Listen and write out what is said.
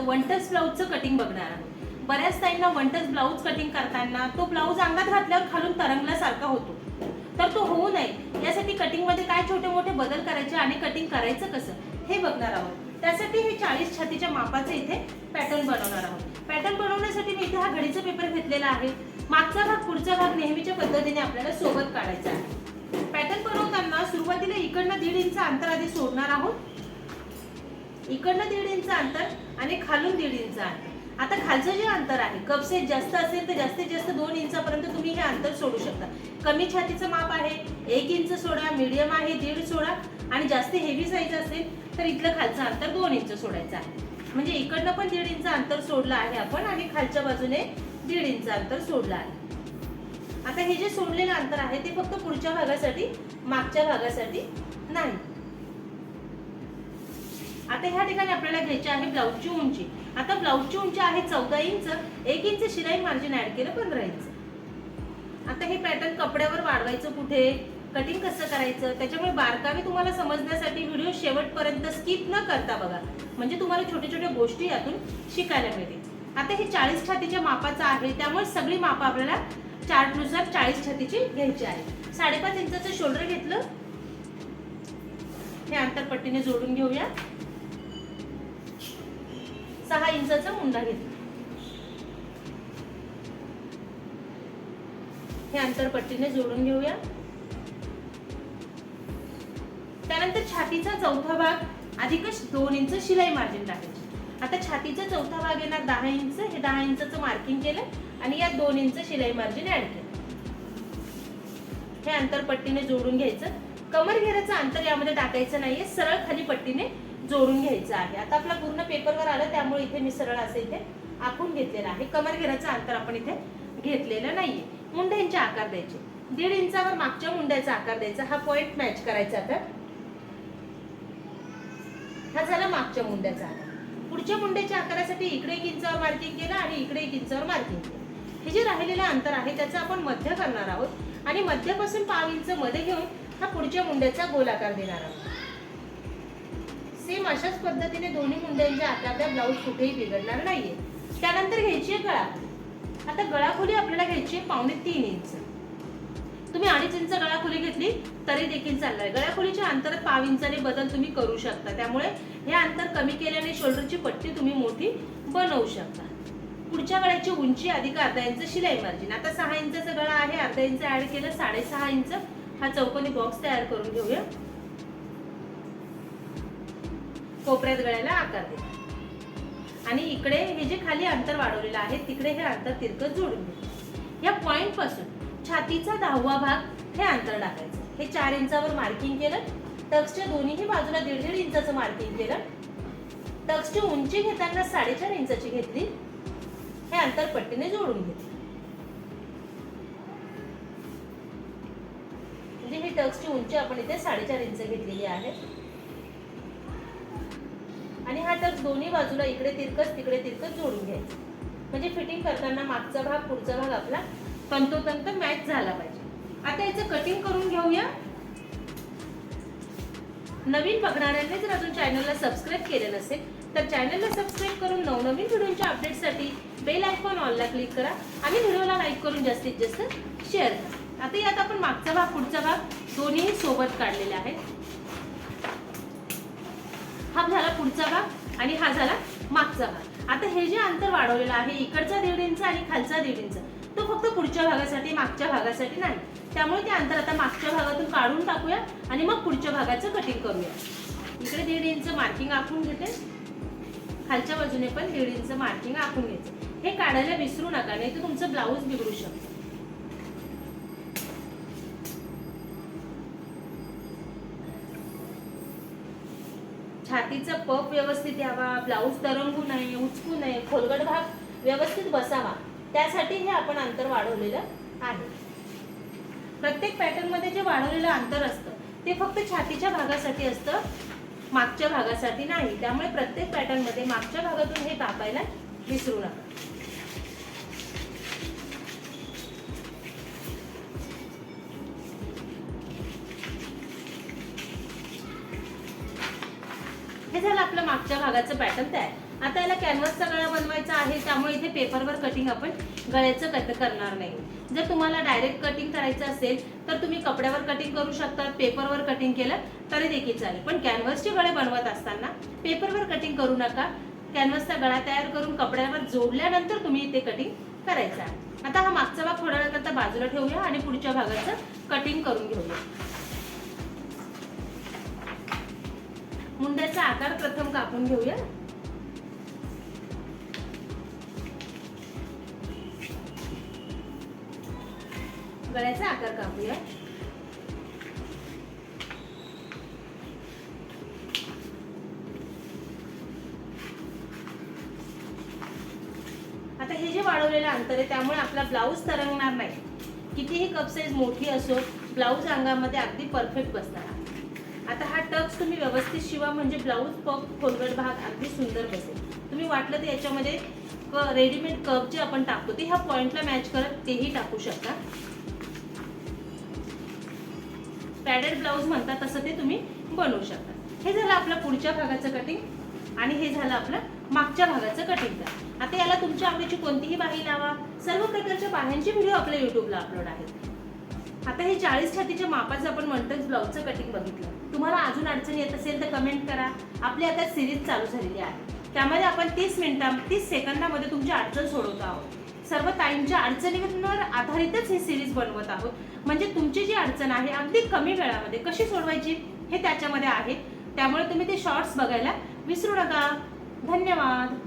ब्लाऊजचं one touch ब्लाऊजचं cutting बघणार आहोत. बऱ्याच ताईंना वन टच ब्लाऊज कटिंग करताना तो ब्लाऊज अंगात घातल्यावर खालून तरंगल्यासारखा होतो. तर तो होऊ नये. यासाठी कटिंगमध्ये काय छोटे मोठे बदल करायचे आणि कटिंग करायचं कसं हे बघणार आहोत. त्यासाठी हे चाळीस छातीच्या मापाचे इथे पॅटर्न बनवणार आहोत. पॅटर्न बनवण्यासाठी मी इथे हा घडीचा पेपर घेतलेला आहे. मागचा भाग पुढचा भाग नेहमीच्या पद्धतीने आपल्याला सोबत काढायचा आहे. पॅटर्न बनवताना सुरुवातीला इकडनं दीड इंच अंतर आधी सोडणार आहोत. इकडनं दीड इंच अंतर आणि खालून दीड इंच आहे. आता खालचं जे अंतर आहे कप जास्त असेल तर जास्तीत जास्त दोन इंचापर्यंत तुम्ही हे अंतर सोडू शकता. कमी छातीचं माप आहे एक इंच सोडा मीडियम आहे दीड सोडा आणि जास्त हेवी साईज असेल तर इथलं खालचं अंतर दोन इंच सोडायचं आहे. म्हणजे इकडनं पण दीड इंच अंतर सोडलं आहे आपण आणि खालच्या बाजूने दीड इंच अंतर सोडलं आहे. आता हे जे सोडलेलं अंतर आहे ते फक्त पुढच्या भागासाठी मागच्या भागासाठी नाही. आता ह्या ठिकाणी आपल्याला घ्यायची आहे ब्लाऊजची उंची. आता ब्लाऊजची उंची आहे चौदा इंच एक इंच शिलाई मार्जिन ऍड केलं पंधरा इंच. आता हे पॅटर्न कपड्यावर वाढवायचं कुठे? कटिंग कसं करायचं? त्याच्यामुळे बारकावे तुम्हाला समजण्यासाठी व्हिडिओ शेवटपर्यंत स्किप न करता बघा. म्हणजे तुम्हाला छोट्या छोट्या गोष्टी यातून शिकायला मिळतील. आता हे चाळीस छातीच्या मापाचं आहे त्यामुळे सगळी मापं आपल्याला चार्टनुसार चाळीस छातीची घ्यायची आहे. साडेपाच इंचाचं शोल्डर घेतलं. हे अंतरपट्टीने जोडून घेऊया. सहा इंचाचा मुंडा घेतला हे अंतरपट्टीने जोडून घेऊया. त्यानंतर छातीचा चौथा भाग अधिकच दोन इंच शिलाई मार्जिन टाकायची आता छातीचा चौथा भाग येणार दहा इंच हे दहा इंचचं मार्किंग केलं आणि या दोन इंच शिलाई मार्जिन ऍड केलं. हे अंतर पट्टीने जोडून घ्यायचं. कमर घेराचं अंतर यामध्ये टाकायचं नाहीये सरळ खाली पट्टीने जोडून घ्यायचं आहे. आता आपला पूर्ण पेपरवर आलं त्यामुळे इथे मी सरळ असं इथे आखून घेतलेलं आहे. कमर घेराचं अंतर आपण इथे घेतलेलं नाहीये. मुंड्यांचे आकार द्यायचे. दीड इंचावर मागच्या मुंड्याचा आकार द्यायचा. हा पॉइंट मॅच करायचा आता. हा झाला मागच्या मुंड्याचा आकार. पुढच्या मुंड्याच्या आकारासाठी इकडे एक इंचावर मार्किंग केलं आणि इकडे एक इंचावर मार्किंग केलं. हे जे राहिलेलं अंतर आहे त्याचं आपण मध्य करणार आहोत. आणि मध्यापासून पाव इंच मध्ये घेऊन हा पुढच्या मुंड्याचा गोलाकार देणार आहोत. सेम अशाच पद्धतीने दोन्ही मुंड्यांच्या आकारला ब्लाऊज कुठेही बिघडणार नाहीये. त्यानंतर घ्यायची आहे गळा. आता गळाखोली आपल्याला घ्यायची आहे पावणे तीन इंच. तुम्ही अडीच इंच गळाखोली घेतली तरी देखील चालणार आहे. गळाखोलीच्या अंतरात पाव इंचाने बदल तुम्ही करू शकता. त्यामुळे हे अंतर कमी केल्याने शोल्डरची पट्टी तुम्ही मोठी बनवू शकता. पुढच्या गळ्याची उंची अधिक अर्धा इंच शिलाई मार्जिन आता सहा इंचाचा गळा आहे अर्धा इंच ऍड केलं साडेसहा इंच हा चौकोनी बॉक्स तयार करून घेऊया. कोपऱ्यात गळ्याला आकार दे आणि इकडे हे जे खाली अंतर वाढवलेलं आहे तिकडे हे अंतर तिरकं जोडून घे या पॉइंटपासून छातीचा दहावा भाग हे अंतर टाकायचं. हे चार इंचावर मार्किंग केलं टक्सच्या दोन्ही बाजूला दीड दीड इंचाचं मार्किंग केलं टक्सची उंची घेताना साडेचार इंचाची घेतली हे अंतर पट्टीने जोडून घेतली. म्हणजे ही टक्सची उंची आपण इथे साडेचार इंच घेतलेली आहे. आणि हा तर दोन्ही बाजूला इकडे तिरकस तिकडे तिरकस जोडून घ्यायचं. म्हणजे फिटिंग करताना मागचा भाग पुढचा भाग आपला तंतोतंत मॅच झाला पाहिजे. आता याचं कटिंग करून घेऊया. नवीन बघणाऱ्यांनी जर अजून चॅनलला सबस्क्राईब केलं नसेल तर चॅनलला सबस्क्राईब करून नवनवीन व्हिडिओच्या अपडेटसाठी बेल आयकॉन ऑनला क्लिक करा आणि व्हिडिओला लाईक करून जास्तीत जास्त शेअर करा. आता यात आपण मागचा भाग पुढचा भाग दोन्ही सोबत काढलेले आहेत हा झाला पुढचा भाग आणि हा झाला मागचा भाग. आता हे जे अंतर वाढवलेलं आहे इकडचा दीड इंच आणि खालचा दीड इंच तो फक्त पुढच्या भागासाठी मागच्या भागासाठी नाही. त्यामुळे ते अंतर आता मागच्या भागातून काढून टाकूया आणि मग पुढच्या भागाचं कटिंग करूया. इकडे दीड इंच मार्किंग आखून घेते. खालच्या बाजूने पण दीड इंच मार्किंग आखून घ्यायचं. हे काढायला विसरू नका नाही तर तुमचं ब्लाऊज बिघडू शकतं. छातीचा पप व्यवस्थित यावा ब्लाऊज तरंगू नये उचकू नये खोलगट भाग व्यवस्थित बसावा. त्यासाठी हे आपण अंतर वाढवलेलं आहे. प्रत्येक पॅटर्नमध्ये जे वाढवलेलं अंतर असतं ते फक्त छातीच्या भागासाठी असतं मागच्या भागासाठी नाही. त्यामुळे प्रत्येक पॅटर्नमध्ये मागच्या भागातून हे कापायला विसरू नका. हे झालं आपलं मागच्या भागाचं पॅटर्न तयार. आता याला कॅनव्हसचा गळा बनवायचा आहे त्यामुळे इथे पेपरवर कटिंग आपण गळ्याचं कट करणार नाही. जर तुम्हाला डायरेक्ट कटिंग करायचं असेल तर तुम्ही कपड्यावर कटिंग करू शकता पेपरवर कटिंग केलं तरी देखील चालेल. पण कॅनव्हसचे गळे बनवत असताना पेपरवर कटिंग करू नका. कॅनव्हसचा गळा तयार करून कपड्यावर जोडल्यानंतर तुम्ही इथे कटिंग करायचं आहे. आता हा मागचा भाग थोड्या वेळाकरता बाजूला ठेवूया आणि पुढच्या भागाचं कटिंग करून घेऊया. मुंड्याचा आकार प्रथम कापून घेऊया. गळ्याचा आकार कापूया. आता हे जे वाढवलेलं अंतर आहे त्यामुळे आपला ब्लाऊज तरंगणार नाही. कितीही कप साईज मोठी असो ब्लाऊज अंगामध्ये अगदी परफेक्ट बसणार. आता हा टक्स तुम्ही व्यवस्थित शिवा म्हणजे ब्लाऊज पप खोलगट भाग अगदी सुंदर बसेल. तुम्ही वाटलं तर याच्यामध्ये रेडीमेड कप जे आपण टाकतो ते ह्या पॉइंटला मॅच करत तेही टाकू शकता. पॅडेड ब्लाऊज म्हणतात तसं ते तुम्ही बनवू शकता. हे झालं आपलं पुढच्या भागाचं कटिंग आणि हे झालं आपलं मागच्या भागाचं कटिंग आता याला तुमच्या आवडीची कोणतीही बाही लावा. सर्व प्रकारच्या बाह्यांचे व्हिडिओ आपल्या युट्यूबला अपलोड आहेत. आता हे चाळीस छातीच्या मापाचं आपण म्हणतोच ब्लाऊजचं कटिंग बघितलं. तुम्हाला अजून अडचण येत असेल तर कमेंट करा. आपली आता सिरीज चालू झालेली आहे. त्यामध्ये आपण तीस मिनिटां तीस सेकंदामध्ये तुमची अडचण सोडवत आहोत. सर्व ताईंच्या अडचणींवर आधारितच ही सिरीज बनवत आहोत. म्हणजे तुमची जी अडचण आहे अगदी कमी वेळामध्ये कशी सोडवायची हे त्याच्यामध्ये आहे. त्यामुळे तुम्ही ते शॉर्ट्स बघायला विसरू नका. धन्यवाद.